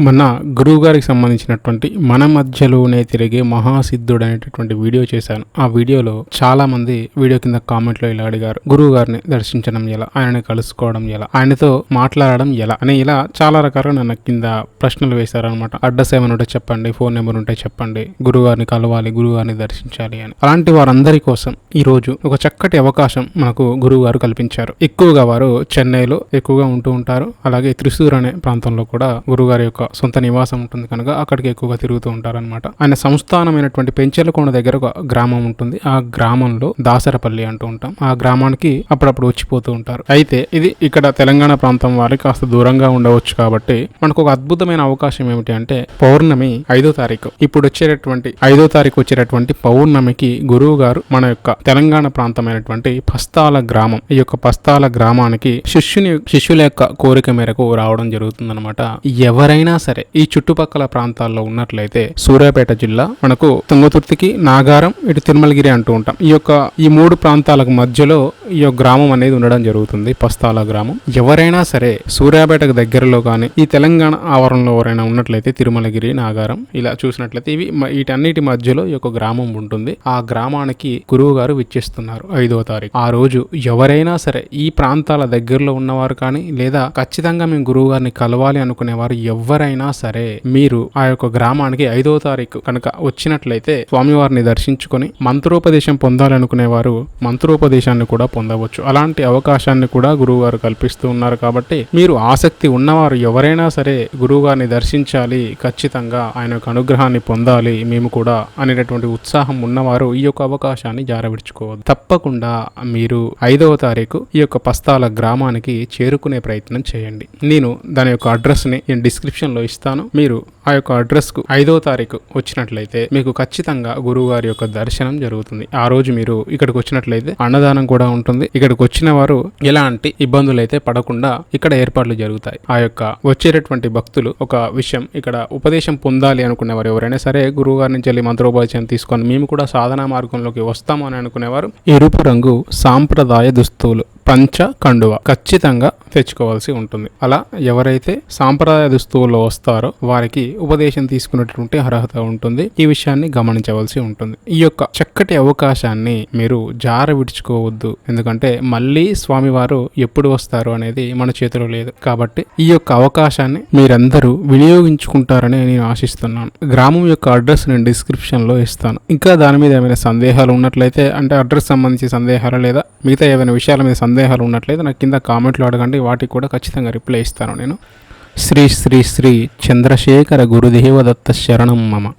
మన గురువు గారికి సంబంధించినటువంటి మన మధ్యలోనే తిరిగే మహాసిద్ధుడు అనేటటువంటి వీడియో చేశాను. ఆ వీడియోలో చాలా మంది వీడియో కింద కామెంట్లో ఇలా అడిగారు. గురువు గారిని దర్శించడం ఎలా? ఆయనని కలుసుకోవడం ఎలా? ఆయనతో మాట్లాడడం ఎలా? అని ఇలా చాలా రకాలుగా నన్ను కింద ప్రశ్నలు వేశారనమాట అడ్రస్ ఏమైనా ఉంటే చెప్పండి ఫోన్ నెంబర్ ఉంటే చెప్పండి గురువు గారిని కలవాలి గురువు గారిని దర్శించాలి అని. అలాంటి వారందరి కోసం ఈ రోజు ఒక చక్కటి అవకాశం మనకు గురువు గారు కల్పించారు. ఎక్కువగా వారు చెన్నైలో ఎక్కువగా ఉంటూ ఉంటారు. అలాగే త్రిశూర్ అనే ప్రాంతంలో కూడా గురువు గారి సొంత నివాసం ఉంటుంది కనుక అక్కడికి ఎక్కువగా తిరుగుతూ ఉంటారనమాట ఆయన సంస్థానమైనటువంటి పెంచెలకొండ దగ్గర ఒక గ్రామం ఉంటుంది. ఆ గ్రామంలో దాసరపల్లి అంటూ ఉంటాం. ఆ గ్రామానికి అప్పుడప్పుడు వచ్చిపోతూ ఉంటారు. అయితే ఇది ఇక్కడ తెలంగాణ ప్రాంతం వారికి కాస్త దూరంగా ఉండవచ్చు కాబట్టి మనకు ఒక అద్భుతమైన అవకాశం ఏమిటి అంటే పౌర్ణమి ఐదో తారీఖు. ఇప్పుడు వచ్చేటటువంటి ఐదో తారీఖు వచ్చేటటువంటి పౌర్ణమికి గురువు గారు మన యొక్క తెలంగాణ ప్రాంతమైనటువంటి పస్తాల గ్రామం. ఈ యొక్క పస్తాల గ్రామానికి శిష్యుని శిష్యుల యొక్క కోరిక మేరకు రావడం జరుగుతుందనమాట ఎవరైనా సరే ఈ చుట్టుపక్కల ప్రాంతాల్లో ఉన్నట్లయితే సూర్యాపేట జిల్లా మనకు తుంగతుర్తికి నాగారం ఇటు తిరుమలగిరి అంటూ ఉంటాం. ఈ యొక్క ఈ మూడు ప్రాంతాలకు మధ్యలో ఈ యొక్క గ్రామం అనేది ఉండడం జరుగుతుంది. పస్తాల గ్రామం. ఎవరైనా సరే సూర్యాపేటకు దగ్గరలో కానీ ఈ తెలంగాణ ఆవరణలో ఎవరైనా ఉన్నట్లయితే తిరుమలగిరి నాగారం ఇలా చూసినట్లయితే ఇవి వీటన్నిటి మధ్యలో ఈ యొక్క గ్రామం ఉంటుంది. ఆ గ్రామానికి గురువు గారు విచ్చేస్తున్నారు ఐదవ తారీఖు. ఆ రోజు ఎవరైనా సరే ఈ ప్రాంతాల దగ్గరలో ఉన్నవారు కానీ లేదా ఖచ్చితంగా మేము గురువు గారిని కలవాలి అనుకునేవారు ఎవరైనా సరే మీరు ఆ యొక్క గ్రామానికి ఐదవ తారీఖు కనుక వచ్చినట్లయితే స్వామివారిని దర్శించుకొని మంత్రోపదేశం పొందాలనుకునేవారు మంత్రోపదేశాన్ని కూడా పొందవచ్చు. అలాంటి అవకాశాన్ని కూడా గురువుగారు కల్పిస్తూ ఉన్నారు కాబట్టి మీరు ఆసక్తి ఉన్నవారు ఎవరైనా సరే గురువుగారిని దర్శించాలి ఖచ్చితంగా ఆయన యొక్క అనుగ్రహాన్ని పొందాలి మేము కూడా అనేటటువంటి ఉత్సాహం ఉన్నవారు ఈ యొక్క అవకాశాన్ని జారవిడుచుకోవద్దు. తప్పకుండా మీరు ఐదవ తారీఖు ఈ యొక్క పస్తాల గ్రామానికి చేరుకునే ప్రయత్నం చేయండి. నేను దాని యొక్క అడ్రస్ని నేను డిస్క్రిప్షన్ లో ఇస్తాను. మీరు ఆ యొక్క అడ్రస్కు ఐదవ తారీఖు వచ్చినట్లయితే మీకు ఖచ్చితంగా గురువు గారి యొక్క దర్శనం జరుగుతుంది. ఆ రోజు మీరు ఇక్కడికి వచ్చినట్లయితే అన్నదానం కూడా ఉంటుంది. ఇక్కడికి వచ్చిన వారు ఎలాంటి ఇబ్బందులు అయితే పడకుండా ఇక్కడ ఏర్పాట్లు జరుగుతాయి. ఆ యొక్క వచ్చేటటువంటి భక్తులు ఒక విషయం ఇక్కడ ఉపదేశం పొందాలి అనుకునేవారు ఎవరైనా సరే గురువు గారి నుంచి వెళ్ళి మంత్రోపదేశం తీసుకొని మేము కూడా సాధనా మార్గంలోకి వస్తాము అని అనుకునేవారు. ఎరుపు రంగు సాంప్రదాయ దుస్తులు పంచ కండువ ఖచ్చితంగా తెచ్చుకోవాల్సి ఉంటుంది. అలా ఎవరైతే సాంప్రదాయ దుస్తువుల్లో వస్తారో వారికి ఉపదేశం తీసుకునేటువంటి అర్హత ఉంటుంది. ఈ విషయాన్ని గమనించవలసి ఉంటుంది. ఈ యొక్క చక్కటి అవకాశాన్ని మీరు జార విడుచుకోవద్దు. ఎందుకంటే మళ్ళీ స్వామివారు ఎప్పుడు వస్తారు అనేది మన చేతిలో లేదు. కాబట్టి ఈ యొక్క అవకాశాన్ని మీరందరూ వినియోగించుకుంటారని నేను ఆశిస్తున్నాను. గ్రామం యొక్క అడ్రస్ నేను డిస్క్రిప్షన్లో ఇస్తాను. ఇంకా దాని మీద ఏమైనా సందేహాలు ఉన్నట్లయితే అంటే అడ్రస్ సంబంధించి సందేహాలు లేదా మిగతా ఏమైనా విషయాల మీద సందేహాలు ఉన్నట్లయితే నాకు కింద కామెంట్లు అడగండి వాటికి కూడా ఖచ్చితంగా రిప్లై ఇస్తాను నేను. శ్రీ శ్రీ శ్రీ చంద్రశేఖర గురుదేవ దత్త శరణం మమ.